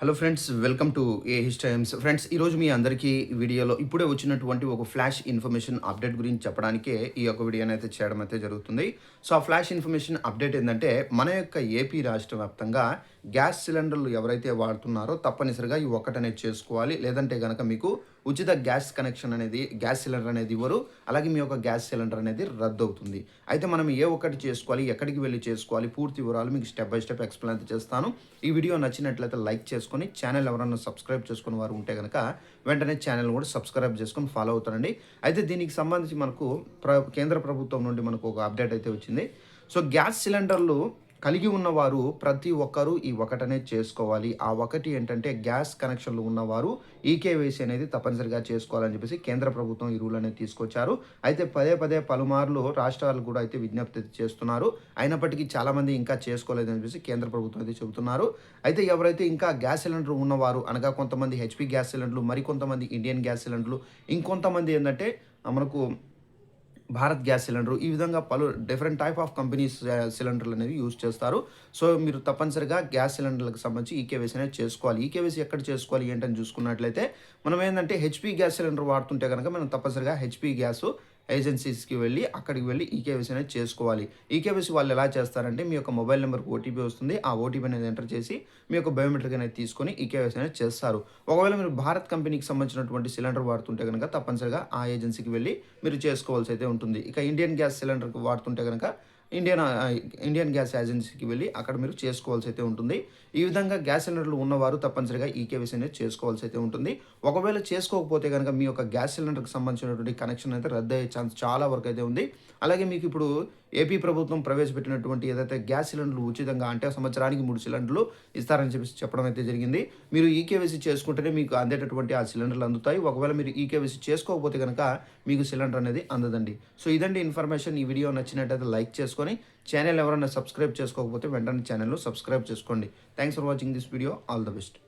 Hello friends welcome to a his times friends ఈరోజు మీ అందరికీ వీడియోలో ఇప్పుడే వచ్చినటువంటి ఒక ఫ్లాష్ ఇన్ఫర్మేషన్ అప్డేట్ గురించి చెప్పడానికే ఈ యొక్క వీడియోని అయితే చేయడం అయితే జరుగుతుంది. సో ఆ ఫ్లాష్ ఇన్ఫర్మేషన్ అప్డేట్ ఏంటంటే మన యొక్క ఏపీ రాష్ట్ర వ్యాప్తంగా గ్యాస్ సిలిండర్లు ఎవరైతే వాడుతున్నారో తప్పనిసరిగా ఈ ఒక్కటనే చేసుకోవాలి. లేదంటే కనుక మీకు ఉచిత గ్యాస్ కనెక్షన్ అనేది గ్యాస్ సిలిండర్ అనేది ఇవ్వరు. అలాగే మీ యొక్క గ్యాస్ సిలిండర్ అనేది రద్దు అవుతుంది అయితే మనం ఏ ఒక్కటి చేసుకోవాలి ఎక్కడికి వెళ్ళి చేసుకోవాలి పూర్తి వివరాలు మీకు స్టెప్ బై స్టెప్ ఎక్స్ప్లెయిన్ అయితే చేస్తాను. ఈ వీడియో నచ్చినట్లయితే లైక్ చేసుకొని ఛానల్ ఎవరైనా సబ్స్క్రైబ్ చేసుకున్న వారు ఉంటే కనుక వెంటనే ఛానల్ కూడా సబ్స్క్రైబ్ చేసుకొని ఫాలో అవుతారండి. అయితే దీనికి సంబంధించి మనకు ప్ర కేంద్ర ప్రభుత్వం నుండి మనకు ఒక అప్డేట్ అయితే వచ్చింది. సో గ్యాస్ సిలిండర్లు కలిగి ఉన్నవారు ప్రతి ఒక్కరూ ఈ ఒకటనే చేసుకోవాలి. ఆ ఒకటి ఏంటంటే గ్యాస్ కనెక్షన్లు ఉన్నవారు ఈకేవైసీ అనేది తప్పనిసరిగా చేసుకోవాలని చెప్పేసి కేంద్ర ప్రభుత్వం ఈ రూల్ అనేది తీసుకొచ్చారు. అయితే పదే పదే పలుమార్లు రాష్ట్రాలు కూడా అయితే విజ్ఞప్తి చేస్తున్నారు. అయినప్పటికీ చాలామంది ఇంకా చేసుకోలేదని చెప్పేసి కేంద్ర ప్రభుత్వం అయితే చెబుతున్నారు. అయితే ఎవరైతే ఇంకా గ్యాస్ సిలిండర్ ఉన్నవారు అనగా కొంతమంది హెచ్పి గ్యాస్ సిలిండర్లు మరికొంతమంది ఇండియన్ గ్యాస్ సిలిండర్లు ఇంకొంతమంది ఏంటంటే మనకు భారత్ గ్యాస్ సిలిండర్. ఈ విధంగా పలు డిఫరెంట్ టైప్ ఆఫ్ కంపెనీస్ సిలిండర్లు అనేవి యూజ్ చేస్తారు. సో మీరు తప్పనిసరిగా గ్యాస్ సిలిండర్లకు సంబంధించి ఈకేవీసీ అనేది చేసుకోవాలి. ఈకేవీసీ ఎక్కడ చేసుకోవాలి ఏంటని చూసుకున్నట్లయితే మనం ఏంటంటే హెచ్పి గ్యాస్ సిలిండర్ వాడుతుంటే కనుక మనం తప్పనిసరిగా హెచ్పి గ్యాస్ ఏజెన్సీస్కి వెళ్ళి అక్కడికి వెళ్ళి ఈకేవీసీ అనేది చేసుకోవాలి. ఈకేవీసీ వాళ్ళు ఎలా చేస్తారంటే మీ యొక్క మొబైల్ నెంబర్కి ఓటీపీ వస్తుంది. ఆ ఓటీపీ అనేది ఎంటర్ చేసి మీ యొక్క బయోమెట్రిక్ అనేది తీసుకొని ఈకేవీసీ అనేది చేస్తారు. ఒకవేళ మీరు భారత్ కంపెనీకి సంబంధించినటువంటి సిలిండర్ వాడుతుంటే కనుక తప్పనిసరిగా ఆ ఏజెన్సీకి వెళ్ళి మీరు చేసుకోవాల్సి అయితే ఉంటుంది. ఇక ఇండియన్ గ్యాస్ సిలిండర్కి వాడుతుంటే కనుక ఇండియన్ ఇండియన్ గ్యాస్ ఏజెన్సీకి వెళ్ళి అక్కడ మీరు చేసుకోవాల్సి అయితే ఉంటుంది. ఈ విధంగా గ్యాస్ సిలిండర్లు ఉన్నవారు తప్పనిసరిగా ఈకేవీసీ అనేది చేసుకోవాల్సి అయితే ఉంటుంది. ఒకవేళ చేసుకోకపోతే కనుక మీ యొక్క గ్యాస్ సిలిండర్కి సంబంధించినటువంటి కనెక్షన్ అయితే రద్దు అయ్యే ఛాన్స్ చాలా వరకు అయితే ఉంది. అలాగే మీకు ఇప్పుడు ఏపీ ప్రభుత్వం ప్రవేశపెట్టినటువంటి ఏదైతే గ్యాస్ సిలిండర్లు ఉచితంగా అంటే సంవత్సరానికి మూడు సిలిండర్లు ఇస్తారని చెప్పేసి చెప్పడం అయితే జరిగింది. మీరు ఈకేవీసీ చేసుకుంటేనే మీకు అందేటటువంటి ఆ సిలిండర్లు అందుతాయి. ఒకవేళ మీరు ఈకేవీసీ చేసుకోకపోతే కనుక మీకు సిలిండర్ అనేది అందదండి. సో ఇదండి ఇన్ఫర్మేషన్. ఈ వీడియో నచ్చినట్టయితే లైక్ చేసుకొని ఛానల్ ఎవరైనా సబ్స్క్రైబ్ చేసుకోకపోతే వెంటనే ఛానల్ సబ్స్క్రైబ్ చేసుకోండి. Thanks for watching this video. All the best.